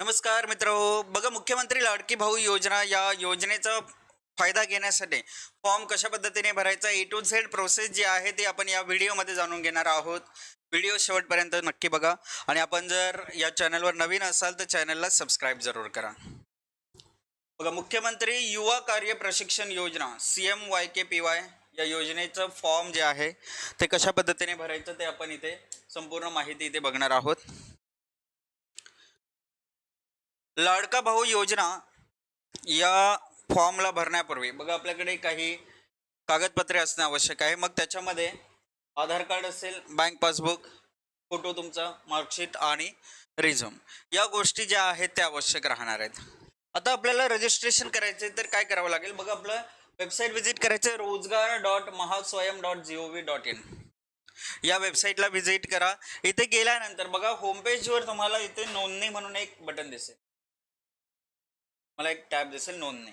नमस्कार मित्र. बघा मुख्यमंत्री लाडकी भाऊ योजना या योजनेचा फायदा घेण्यासाठी फॉर्म कशा पद्धतीने भरायचा ए टू झेड प्रोसेस जी आहे ती आपण या व्हिडिओमध्ये जाणून घेणार आहोत. व्हिडिओ शेवटपर्यंत नक्की बघा आणि आपण जर या चॅनलवर नवीन असाल तर चॅनलला सबस्क्राईब जरूर करा. बघा मुख्यमंत्री युवा कार्य प्रशिक्षण योजना C M Y K P Y या योजनेचं फॉर्म जे आहे ते कशा पद्धतीने भरायचं ते आपण इथे संपूर्ण माहिती इथे बघणार आहोत. लाडका भाऊ योजना या फॉर्मला भरण्यापूर्वी बघा आपल्याकडे काही कागदपत्रे असणे आवश्यक आहे. मग त्याच्यामध्ये आधार कार्ड असेल बँक पासबुक फोटो तुमचा मार्कशीट आणि रिझ्यूम. या गोष्टी ज्या आहेत त्या आवश्यक राहणार आहेत. आता आपल्याला रजिस्ट्रेशन करायचे तर काय करावं लागेल? बघा आपलं वेबसाईट व्हिजिट करायचं Rojgar dot Mahaswayam dot G O V dot in या वेबसाईटला व्हिजिट करा. इथे गेल्यानंतर बघा होमपेजवर तुम्हाला इथे नोंदणी म्हणून एक बटन दिसेल. मला एक टॅब दिसेल नोंदणी.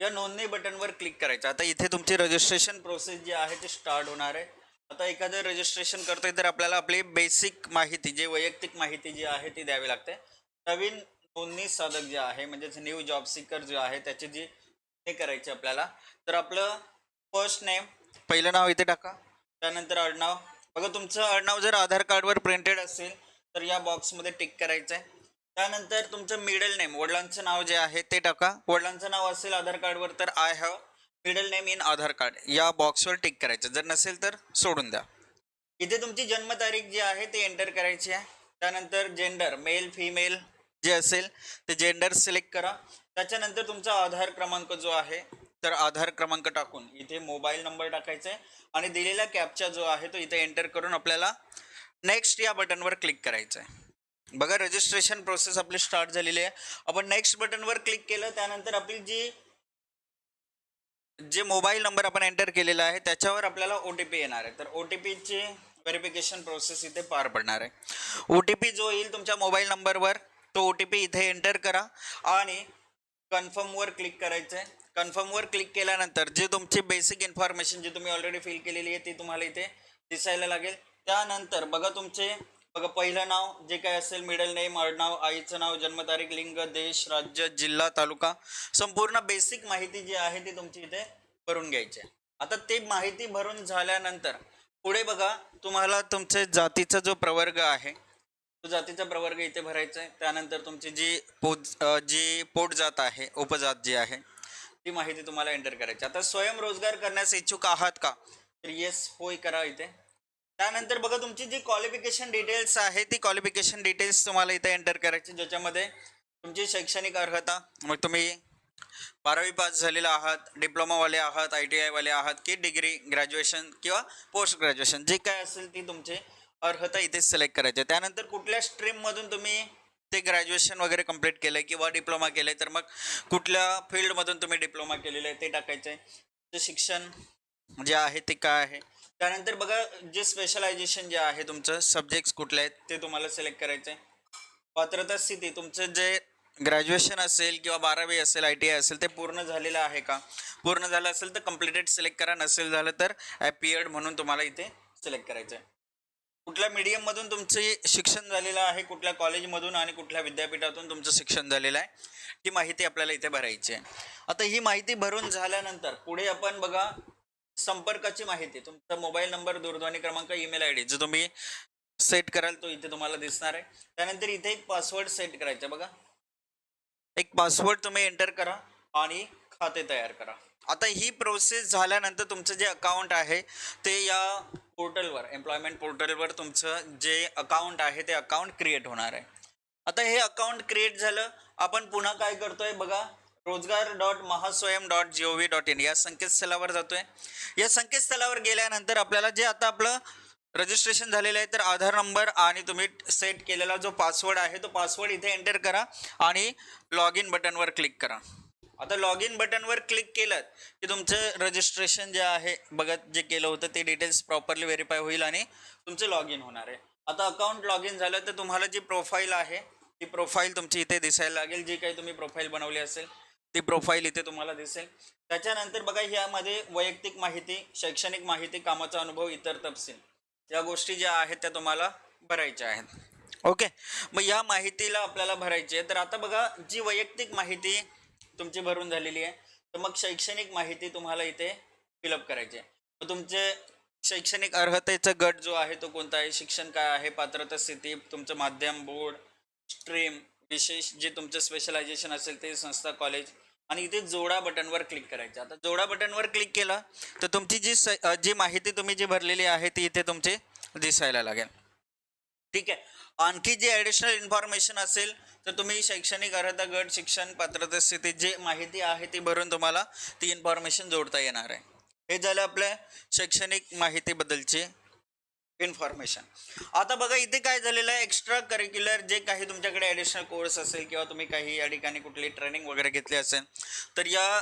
या नोंदणी बटनवर क्लिक करायचं. आता इथे तुमची रजिस्ट्रेशन प्रोसेस जी आहे ती स्टार्ट होणार आहे. आता एखादं रजिस्ट्रेशन करतोय तर आपल्याला आपली बेसिक माहिती जे वैयक्तिक माहिती जी आहे ती द्यावी लागते. नवीन नोंदणी साधक जे आहे म्हणजेच न्यू जॉब सीकर जे आहे त्याची जी हे करायची आपल्याला. तर आपलं फर्स्ट नेम पहिलं नाव इथे टाका. त्यानंतर आडनाव. बघा तुमचं आडनाव जर आधार कार्डवर प्रिंटेड असेल तर या बॉक्समध्ये टिक करायचं आहे त्यानंतर तुमचं मिडल नेम वडिलांचं नाव जे आहे ते टाका. वडिलांचं नाव असेल आधार कार्डवर तर I have middle name in Aadhaar card. या बॉक्सवर टिक करायचं. जर नसेल तर सोडून द्या. इथे तुमची जन्मतारीख जी आहे ते एंटर करायची आहे. त्यानंतर जेंडर मेल फिमेल जे असेल ते जेंडर सिलेक्ट करा. त्याच्यानंतर तुमचा आधार क्रमांक जो आहे तर आधार क्रमांक टाकून इथे मोबाईल नंबर टाकायचा आहे आणि दिलेला कॅपचा जो आहे तो इथे एंटर करून आपल्याला नेक्स्ट या बटनवर क्लिक करायचं आहे बघा रजिस्ट्रेशन प्रोसेस आपली स्टार्ट झालेली आहे. आपण नेक्स्ट बटनवर क्लिक केलं त्यानंतर आपली जी जे मोबाईल नंबर आपण एंटर केलेला आहे त्याच्यावर आपल्याला ओ टी पी येणार आहे. तर ओ टी पीची व्हेरिफिकेशन प्रोसेस इथे पार पडणार आहे. ओ टी पी जो येईल तुमच्या मोबाईल नंबरवर तो ओ टी पी इथे एंटर करा आणि कन्फर्मवर क्लिक करायचं आहे. कन्फर्मवर क्लिक केल्यानंतर जे तुमची बेसिक इन्फॉर्मेशन जी तुम्ही ऑलरेडी फिल केलेली आहे ती तुम्हाला इथे दिसायला लागेल. त्यानंतर बघा तुमचे बघा पहिलं नाव जे काय असेल मिडल नेम आडनाव आईचं नाव जन्मतारीख लिंग देश राज्य जिल्हा तालुका संपूर्ण बेसिक माहिती जी आहे ती तुमची इथे भरून घ्यायची आहे. आता ते माहिती भरून झाल्यानंतर पुढे बघा तुम्हाला तुमचे जातीचा जो प्रवर्ग आहे तो जातीचा प्रवर्ग इथे भरायचा आहे. त्यानंतर तुमची जी पोट जी जी पोटजात आहे उपजात जी आहे ती माहिती तुम्हाला एंटर करायची आता स्वयंरोजगार करण्यास इच्छुक आहात का? तर येस होय करा इथे. त्यानंतर बघा तुमची जी क्वालिफिकेशन डिटेल्स आहे ती क्वालिफिकेशन डिटेल्स तुम्हाला इथे एंटर करायची ज्याच्यामध्ये तुमची शैक्षणिक अर्हता मग तुम्ही बारावी पास झालेला आहात डिप्लोमावाले आहात आय टी आयवाले आहात की डिग्री ग्रॅज्युएशन किंवा पोस्ट ग्रॅज्युएशन जे काय असेल ती तुमची अर्हता इथे सिलेक्ट करायची आहे. त्यानंतर कुठल्या स्ट्रीममधून तुम्ही ते ग्रॅज्युएशन वगैरे कंप्लीट केलं आहे किंवा डिप्लोमा केलं आहे तर मग कुठल्या फील्डमधून तुम्ही डिप्लोमा केलेलं आहे ते टाकायचं आहे ते शिक्षण जे आहे ते काय आहे त्यानंतर बघा जे स्पेशलायझेशन जे आहे तुमचं सब्जेक्ट्स कुठले आहेत ते तुम्हाला सिलेक्ट करायचं आहे पात्रता स्थिती तुमचं जे ग्रॅज्युएशन असेल किंवा बारावी असेल आय टी आय असेल ते पूर्ण झालेलं आहे का? पूर्ण झालं असेल तर कम्प्लिटेड सिलेक्ट करा नसेल झालं तर ॲपियर्ड म्हणून तुम्हाला इथे सिलेक्ट करायचं आहे कुठल्या मीडियममधून तुमचे शिक्षण झालेलं आहे कुठल्या कॉलेजमधून आणि कुठल्या विद्यापीठातून तुमचं शिक्षण झालेलं आहे ही माहिती आपल्याला इथे भरायची आहे. आता ही माहिती भरून झाल्यानंतर पुढे आपण बघा संपर्काची माहिती. तुमचा मोबाईल नंबर दूरध्वनी क्रमांक ईमेल आय डी जो तुम्ही सेट कराल तो इथे तुम्हाला दिसणार आहे. त्यानंतर इथे एक पासवर्ड सेट करायचा बघा. एक पासवर्ड तुम्ही एंटर करा आणि खाते तयार करा. आता ही प्रोसेस झाल्यानंतर तुमचं जे अकाउंट आहे ते या पोर्टलवर एम्प्लॉयमेंट पोर्टलवर तुमचं जे अकाउंट आहे ते अकाउंट क्रिएट होणार आहे. आता हे अकाउंट क्रिएट झालं आपण पुन्हा काय करतोय बघा. Rojgar dot Mahaswayam dot G O V dot in या संकेतस्थळावर जातोय. या संकेतस्थळावर गेल्यानंतर आपल्याला जे आता आपलं रजिस्ट्रेशन झालेलं आहे तर आधार नंबर आणि तुम्ही सेट केलेला जो पासवर्ड आहे तो पासवर्ड इथे एंटर करा आणि लॉग इन बटनवर क्लिक करा. आता लॉग इन बटनवर क्लिक केलं की तुमचं रजिस्ट्रेशन जे आहे बघत जे केलं होतं ते डिटेल्स प्रॉपरली व्हेरीफाय होईल आणि तुमचं लॉग इन होणार आहे. आता अकाउंट लॉग इन झालं तर तुम्हाला जी प्रोफाईल आहे ती प्रोफाईल तुमची इथे दिसायला लागेल. जी काही तुम्ही प्रोफाईल बनवली असेल ती प्रोफाईल इथे तुम्हाला दिसेल. त्याच्यानंतर बघा ह्यामध्ये वैयक्तिक माहिती शैक्षणिक माहिती कामाचा अनुभव इतर तपशील. या गोष्टी ज्या आहेत त्या तुम्हाला भरायच्या आहेत. ओके? मग या माहितीला आपल्याला भरायची आहे. तर आता बघा जी वैयक्तिक माहिती तुमची भरून झालेली आहे तर मग शैक्षणिक माहिती तुम्हाला इथे फिलअप करायची आहे. तुमचे शैक्षणिक अर्हतेचा गट जो आहे तो कोणता आहे? शिक्षण काय आहे? पात्रता स्थिती तुमचं माध्यम बोर्ड स्ट्रीम विशेष जे तुमचं स्पेशलायझेशन असेल ते संस्था कॉलेज आणि इथे जोडा बटनवर क्लिक करायचं. आता जोडा बटनवर क्लिक केलं तर तुमची जी स जी माहिती तुम्ही जी भरलेली आहे ती इथे तुमची दिसायला लागेल. ठीक आहे? आणखी जे ॲडिशनल इन्फॉर्मेशन असेल तर तुम्ही शैक्षणिक अर्हता गट शिक्षण पात्रता स्थिती जे माहिती आहे ती भरून तुम्हाला ती इन्फॉर्मेशन जोडता येणार आहे. हे झालं आपल्या शैक्षणिक माहितीबद्दलचे इन्फॉर्मेशन आता बघा इथे काय झालेलं आहे एक्स्ट्रा करिक्युलर जे काही तुमच्याकडे ॲडिशनल कोर्स असेल किंवा तुम्ही काही या ठिकाणी कुठली ट्रेनिंग वगैरे घेतली असेल तर या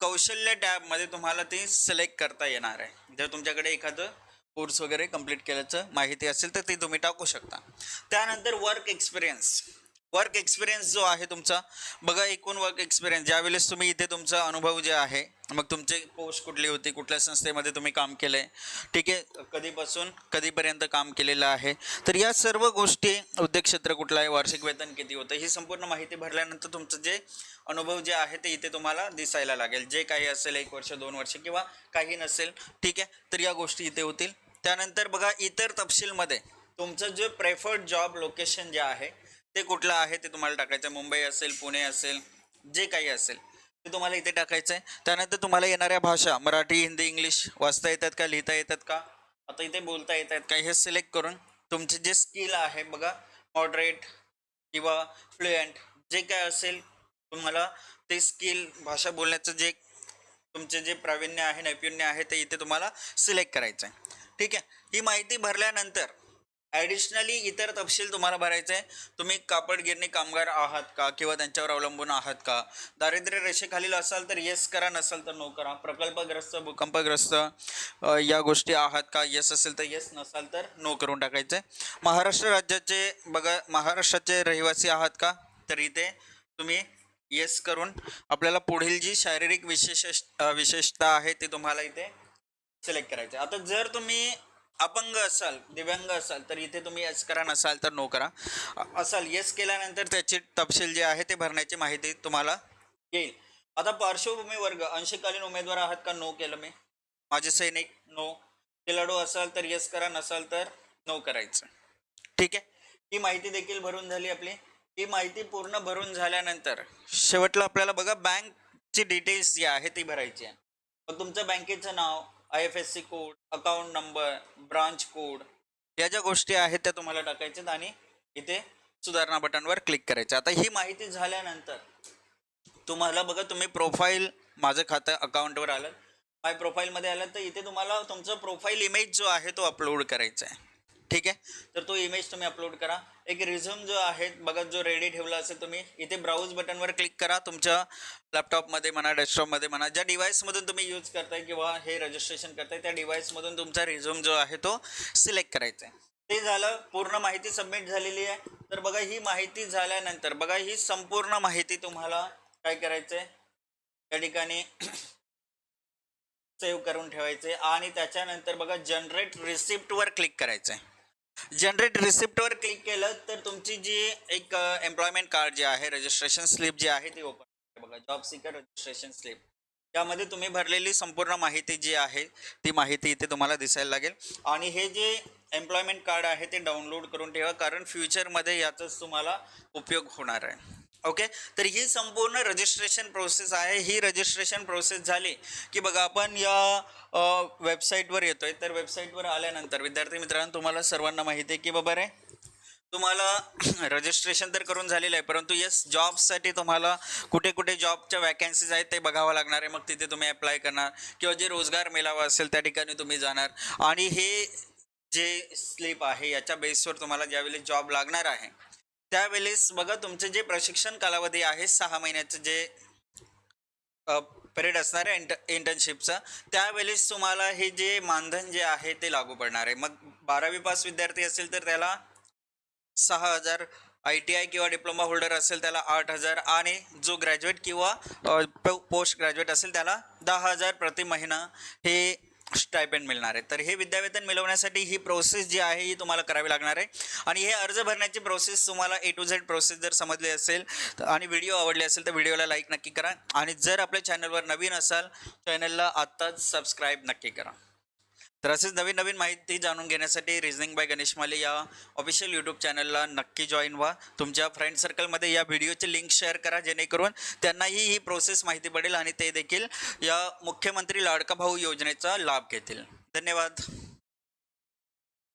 कौशल्य टॅबमध्ये तुम्हाला ती सिलेक्ट करता येणार आहे. जर तुमच्याकडे एखादं कोर्स वगैरे कंप्लीट केल्याचं माहिती असेल तर ती तुम्ही टाकू शकता. त्यानंतर वर्क एक्सपिरियन्स वर्क एक्सपिरियन्स जो आहे तुमचा बघा एकूण वर्क एक्सपिरियन्स ज्यावेळेस तुम्ही इथे तुमचा अनुभव जे आहे मग तुमचे पोस्ट कुठली होती कुठल्या संस्थेमध्ये तुम्ही काम केलं आहे ठीक आहे? कधीपासून कधीपर्यंत काम केलेलं आहे? तर या सर्व गोष्टी उद्योग क्षेत्र कुठलं आहे वार्षिक वेतन किती होतं ही संपूर्ण माहिती भरल्यानंतर तुमचं जे अनुभव जे आहे ते इथे तुम्हाला दिसायला लागेल. जे काही असेल एक वर्ष दोन वर्ष किंवा काही नसेल ठीक आहे? तर या गोष्टी इथे होतील. त्यानंतर बघा इतर तपशीलमध्ये तुमचं जे प्रेफर्ड जॉब लोकेशन जे आहे ते कुठलं आहे ते तुम्हाला टाकायचं आहे. मुंबई असेल पुणे असेल जे काही असेल ते तुम्हाला इथे टाकायचं आहे. त्यानंतर तुम्हाला येणाऱ्या भाषा मराठी हिंदी इंग्लिश वाचता येतात का लिहिता येतात का? आता इथे बोलता येतात का? हे सिलेक्ट करून तुमचे जे स्किल आहे बघा मॉडरेट किंवा फ्लुएंट जे काय असेल तुम्हाला ते स्किल भाषा बोलण्याचं जे तुमचे जे प्रावीण्य आहे नैपुण्य आहे ते इथे तुम्हाला सिलेक्ट करायचं आहे. ठीक आहे? ही माहिती भरल्यानंतर ॲडिशनली इतर तपशील तुम्हाला भरायचं आहे. तुम्ही कापड गिरणी कामगार आहात का? किंवा त्यांच्यावर अवलंबून आहात का? दारिद्र्य रेषेखालील असाल तर येस करा नसाल तर नो करा. प्रकल्पग्रस्त भूकंपग्रस्त या गोष्टी आहात का? येस असेल तर येस नसाल तर नो करून टाकायचं आहे. महाराष्ट्र राज्याचे बघा महाराष्ट्राचे रहिवासी आहात का? तर इथे तुम्ही येस करून आपल्याला पुढील जी शारीरिक विशेष विशेषता आहे ती तुम्हाला इथे सिलेक्ट करायचं आता जर तुम्ही अपंग असाल दिव्यांग असाल तर इथे तुम्ही यस करा नसाल तर नो करा. असाल येस केल्यानंतर त्याची तपशील जे आहे ते भरण्याची माहिती तुम्हाला येईल. आता पार्श्वभूमी वर्ग अंशकालीन उमेदवार आहात का? नो केलं मी. माझे सैनिक नो खेळाडू असाल तर येस करा नसाल तर नो करायचं. ठीक आहे? ही माहिती देखील भरून झाली आपली. ही माहिती पूर्ण भरून झाल्यानंतर शेवटला आपल्याला बघा बँकची डिटेल्स जी आहे ती भरायची आहे. मग तुमचं बँकेचं नाव I F S C code account number branch code या ज्या गोष्टी आहेत त्या तुम्हाला टाकायच्यात आणि इथे सुधारणा बटनवर क्लिक करायचं. आता ही माहिती झाल्यानंतर तुम्हाला बघा तुम्ही प्रोफाईल माझं खातं अकाउंटवर आलं. माय प्रोफाईलमध्ये आलं तर इथे तुम्हाला तुमचं प्रोफाईल इमेज जो आहे तो अपलोड करायचा आहे. ठीक आहे? तर तो इमेज तुम्ही अपलोड करा. एक रिझ्यूम जो आहे बघा जो रेडी ठेवला असेल तुम्ही इथे ब्राउज बटनवर क्लिक करा. तुमच्या लॅपटॉपमध्ये म्हणा डेस्कटॉपमध्ये म्हणा ज्या डिव्हाइसमधून तुम्ही यूज करताय किंवा हे रजिस्ट्रेशन करताय त्या डिव्हाइसमधून तुमचा रिझ्यूम जो आहे तो सिलेक्ट करायचा आहे. ते झालं पूर्ण माहिती सबमिट झालेली आहे. तर बघा ही माहिती झाल्यानंतर बघा ही संपूर्ण माहिती तुम्हाला काय करायचं आहे त्या ठिकाणी सेव्ह करून ठेवायचे आणि त्याच्यानंतर बघा जनरेट रिसिप्टवर क्लिक करायचं आहे जनरेट रिसिप्टवर क्लिक केलं तर तुमची जी एक एम्प्लॉयमेंट कार्ड जे आहे रजिस्ट्रेशन स्लिप जी आहे ती ओपन बघा जॉब सिकर रजिस्ट्रेशन स्लिप त्यामध्ये तुम्ही भरलेली संपूर्ण माहिती जी आहे ती माहिती इथे तुम्हाला दिसायला लागेल. आणि हे जे एम्प्लॉयमेंट कार्ड आहे ते डाउनलोड करून ठेवा कारण फ्युचरमध्ये याचाच तुम्हाला उपयोग होणार आहे. ओके तर ही संपूर्ण रजिस्ट्रेशन प्रोसेस आहे. ही रजिस्ट्रेशन प्रोसेस झाली की बघा आपण या वेबसाईटवर येतो आहे तर वेबसाईटवर आल्यानंतर विद्यार्थी मित्रांनो तुम्हाला सर्वांना माहिती आहे की बाबा रे तुम्हाला रजिस्ट्रेशन तर करून झालेलं आहे परंतु येस जॉबसाठी तुम्हाला कुठे कुठे जॉबच्या वॅकन्सीज आहेत ते बघावं लागणार आहे. मग तिथे तुम्ही अप्लाय करणार किंवा जे रोजगार मेळावा असेल त्या ठिकाणी तुम्ही जाणार. आणि हे जे स्लिप आहे याच्या बेसवर तुम्हाला ज्यावेळेस जॉब लागणार आहे त्यावेळेस बघा तुमचे जे प्रशिक्षण कालावधी आहे सहा महिन्याचं जे पिरियड असणार आहे इंट इंटर्नशिपचं त्यावेळेस तुम्हाला हे जे मानधन जे आहे ते लागू पडणार आहे. मग बारावी पास विद्यार्थी असेल तर त्याला सहा हजार आय टी आय किंवा डिप्लोमा होल्डर असेल त्याला आठ हजार आणि जो ग्रॅज्युएट किंवा पोस्ट ग्रॅज्युएट असेल त्याला दहा हजार प्रति महिना हे स्टायपेंड मिळणार आहे. तर हे विद्यावेतन मिळवण्यासाठी ही प्रोसेस जी आहे ही तुम्हाला करावी लागणार आहे. आणि हे अर्ज भरण्याची प्रोसेस तुम्हाला ए टू झेड प्रोसेस जर समजली असेल तर- आणि व्हिडिओ आवडले असेल तर व्हिडिओला लाईक नक्की करा. आणि जर आपल्या चॅनलवर नवीन असाल चॅनलला आत्ताच सबस्क्राईब नक्की करा. तर असेच नवीन नवीन माहिती जाणून घेण्यासाठी रिझनिंग बाय गणेश माले या ऑफिशियल यूट्यूब चॅनलला नक्की जॉईन व्हा. तुमच्या फ्रेंड सर्कलमध्ये या व्हिडिओचे लिंक शेअर करा जेणेकरून त्यांनाही ही प्रोसेस माहिती पडेल आणि ते देखील या मुख्यमंत्री लाडका भाऊ योजनेचा लाभ घेतील. धन्यवाद.